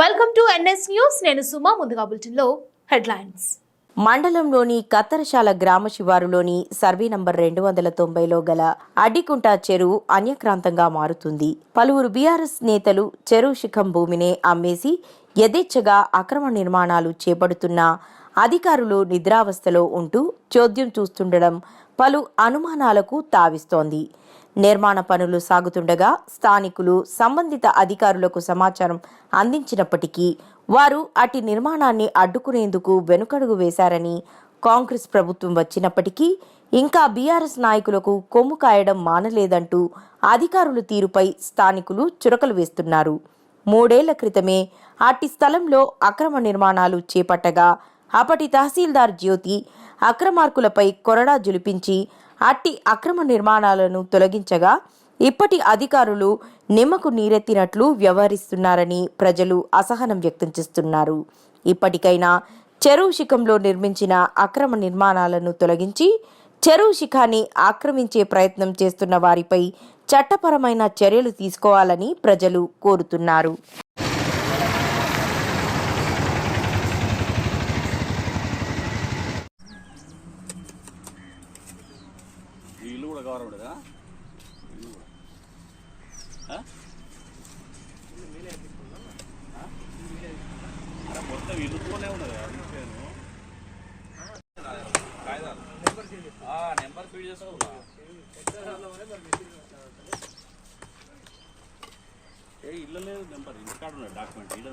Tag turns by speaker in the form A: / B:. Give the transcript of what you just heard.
A: Welcome to NS news నేను సుమా ముందుగా బులెటిన్లో హెడ్లైన్స్.
B: మండలంలోని కత్తరశాల గ్రామ శివారులోని సర్వే నంబర్ రెండు వందల తొంభైలో గల అడ్డికుంట చెరువు అన్యక్రాంతంగా మారుతుంది. పలువురు బీఆర్ఎస్ నేతలు చెరువు శిఖం భూమినే అమ్మేసి యథేచ్ఛగా అక్రమ నిర్మాణాలు చేపడుతున్న అధికారులు నిద్రావస్థలో ఉంటూ చోద్యం చూస్తుండడం పలు అనుమానాలకు తావిస్తోంది. నిర్మాణ పనులు సాగుతుండగా స్థానికులు సంబంధిత అధికారులకు సమాచారం అందించినప్పటికీ వారు అటు నిర్మాణాన్ని అడ్డుకునేందుకు వెనుకడుగు వేశారని కాంగ్రెస్ ప్రభుత్వం వచ్చినప్పటికీ ఇంకా బీఆర్ఎస్ నాయకులకు కొమ్ము కాయడం మానలేదంటూ అధికారుల తీరుపై స్థానికులు చురకలు వేస్తున్నారు. మూడేళ్ళ క్రితమే అట్టి స్థలంలో అక్రమ నిర్మాణాలు చేపట్టగా అప్పటి తహసీల్దార్ జ్యోతి అక్రమార్కులపై కొరడా జులిపించి అట్టి అక్రమ నిర్మాణాలను తొలగించగా ఇప్పటి అధికారులు నిమ్మకు నీరెత్తినట్లు వ్యవహరిస్తున్నారని ప్రజలు అసహనం వ్యక్తం చేస్తున్నారు. ఇప్పటికైనా చెరువు శిఖంలో నిర్మించిన అక్రమ నిర్మాణాలను తొలగించి చెరువు శిఖాన్ని ఆక్రమించే ప్రయత్నం చేస్తున్న వారిపై చట్టపరమైన చర్యలు తీసుకోవాలని ప్రజలు కోరుతున్నారు.
C: ఈ ఇల్లు కూడా గవర్నమెంట్దా ఇల్లు కూడా అరే మొత్తం ఇల్లుతోనే ఉండదు కదా నెంబర్ ఫీడ్ చేసుకోవాలా ఏ ఇల్లు లేదు నెంబర్. ఇంటికాడ ఉన్నది డాక్యుమెంట్ ఇల్లు